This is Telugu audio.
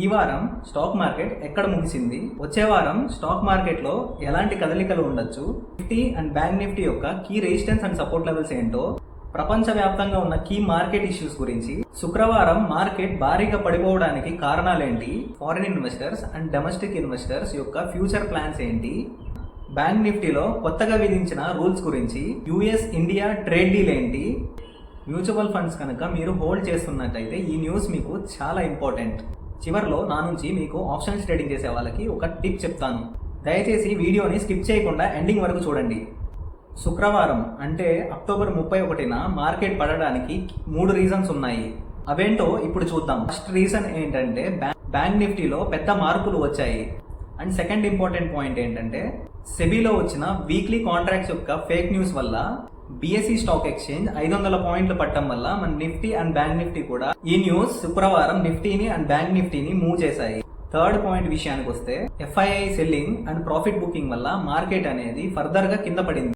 ఈ వారం స్టాక్ మార్కెట్ ఎక్కడ ముగిసింది? వచ్చే వారం స్టాక్ మార్కెట్లో ఎలాంటి కదలికలు ఉండొచ్చు? నిఫ్టీ అండ్ బ్యాంక్ నిఫ్టీ యొక్క key resistance and support levels ఏంటో ప్రపంచవ్యాప్తంగా ఉన్న కీ మార్కెట్ ఇష్యూస్ గురించి శుక్రవారం మార్కెట్ భారీగా పడిపోవడానికి కారణాలేంటి? Foreign investors and domestic investors యొక్క ఫ్యూచర్ ప్లాన్స్ ఏంటి? బ్యాంక్ నిఫ్టీలో కొత్తగా విధించిన రూల్స్ గురించి యుఎస్ ఇండియా ట్రేడ్ డీల్ ఏంటి? మ్యూచువల్ ఫండ్స్ కనుక మీరు హోల్డ్ చేస్తున్నట్టయితే ఈ న్యూస్ మీకు చాలా ఇంపార్టెంట్ చివరిలో నా నుంచి మీకు ఆప్షన్స్ ట్రేడింగ్ చేసే వాళ్ళకి ఒక టిప్ చెప్తాను. దయచేసి వీడియోని స్కిప్ చేయకుండా ఎండింగ్ వరకు చూడండి. శుక్రవారం అంటే అక్టోబర్ ముప్పై ఒకటిన మార్కెట్ పడడానికి మూడు రీజన్స్ ఉన్నాయి. అవేంటో ఇప్పుడు చూద్దాం. ఫస్ట్ రీజన్ ఏంటంటే బ్యాంక్ నిఫ్టీలో పెద్ద మార్పులు వచ్చాయి. అండ్ సెకండ్ ఇంపార్టెంట్ పాయింట్ ఏంటంటే సెబీలో వచ్చిన వీక్లీ కాంట్రాక్ట్స్ యొక్క ఫేక్ న్యూస్ వల్ల బిఎస్సి స్టాక్ ఎక్స్చేంజ్ ఐదు వందల పాయింట్లు పట్టడం వల్ల మన నిఫ్టీ అండ్ బ్యాంక్ నిఫ్టీ కూడా ఈ న్యూస్ శుక్రవారం నిఫ్టీని అండ్ బ్యాంక్ నిఫ్టీని మూవ్ చేశాయి. థర్డ్ పాయింట్ విషయానికి వస్తే FII selling and profit booking వల్ల మార్కెట్ అనేది ఫర్దర్గా కింద పడింది.